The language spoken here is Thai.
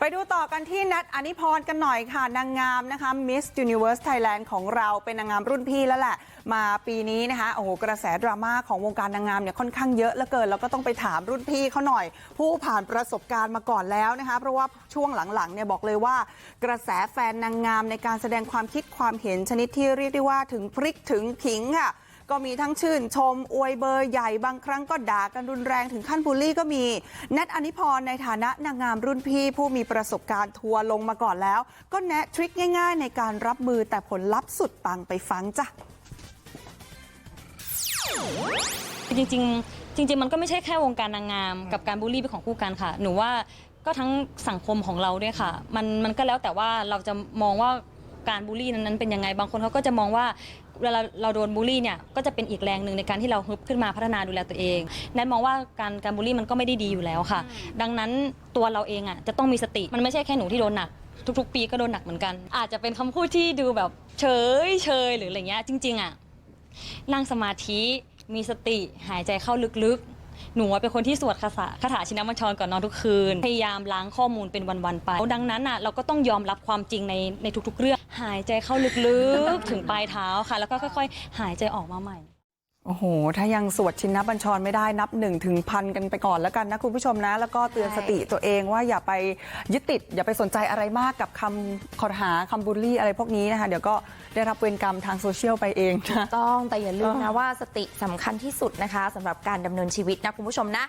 ไปดูต่อกันที่นัทอนิพรกันหน่อยค่ะ นางงามนะคะ Miss Universe Thailand ของเราเป็นนางงามรุ่นพี่แล้วแหละ มาปีนี้นะคะโอ้โหกระแสดราม่าของวงการนางงามเนี่ยค่อนข้างเยอะเหลือเกิน แล้วก็ต้องไปถามรุ่นพี่เขาหน่อย ผู้ผ่านประสบการณ์มาก่อนแล้วนะคะ เพราะว่าช่วงหลังๆเนี่ยบอกเลยว่า กระแสแฟนนางงามในการแสดงความคิดความเห็นชนิดที่เรียกได้ว่าถึงพริกถึงขิงค่ะ ก็มีทั้งชื่นชม อวยเบอร์ใหญ่บางครั้งก็ด่ากันรุนแรงถึงขั้นบูลลี่ก็มีแนทอนิพรในฐานะนางงามรุ่นพี่ผู้มีประสบการณ์ทัวร์ลงมาก่อนแล้ว ก็แนะทริคง่าย ๆ ในการรับมือแต่ผลลัพธ์สุดปังไปฟังจ้ะจริงๆ จริง ๆ มันก็ไม่ใช่แค่วงการนางงาม กับการบูลลี่เป็นของคู่กันค่ะ หนูว่าก็ทั้งสังคมของเราด้วยค่ะ มันมันก็แล้วแต่ว่าเราจะมองว่า การบูลลี่นั้นๆเป็นยังไงบางคนเขาก็จะมองว่าเวลาเราโดนบูลลี่เนี่ยก็จะเป็นอีกแรงหนึ่งในการที่เราฮึบขึ้นมาพัฒนาดูแลตัวเองแนทมองว่าการการบูลลี่มันก็ไม่ได้ดีอยู่แล้วค่ะ ดังนั้นตัวเราเองอะจะต้องมีสติมันไม่ใช่แค่หนูที่โดนหนัก ทุกๆ ปีก็โดนหนักเหมือนกัน อาจจะเป็นคำพูดที่ดูแบบเฉยเฉยๆหรืออะไรเงี้ยจริง ๆอะนั่งสมาธิมีสติหายใจเข้าลึกๆ หนูอะเป็นคนที่สวดคาถาคาถาชินบัญชรก่อนนอนทุกคืน พยายามล้างข้อมูลเป็นวันๆไป ดังนั้นอะเราก็ต้องยอมรับความจริงในในทุกๆ เรื่อง หายใจเข้าลึกๆ ถึงปลายเท้าค่ะ แล้วก็ค่อย ๆ หายใจออกมาใหม่ โอ้โห ถ้ายังสวดชินนบัญชรไม่ได้นับหนึ่งถึงพันกันไปก่อนแล้วกันนะคุณผู้ชมนะ แล้วก็เตือนใช่สติตัวเองว่าอย่าไปยึดติด อย่าไปสนใจอะไรมากกับคำขอหาคำบูลลี่อะไรพวกนี้นะคะ เดี๋ยวก็ได้รับเวรกรรมทางโซเชียลไปเองนะต้องแต่อย่าลืมเอนะอว่าสติสำคัญที่สุดนะคะสำหรับการดำเนินชีวิตนะคุณผู้ชมนะ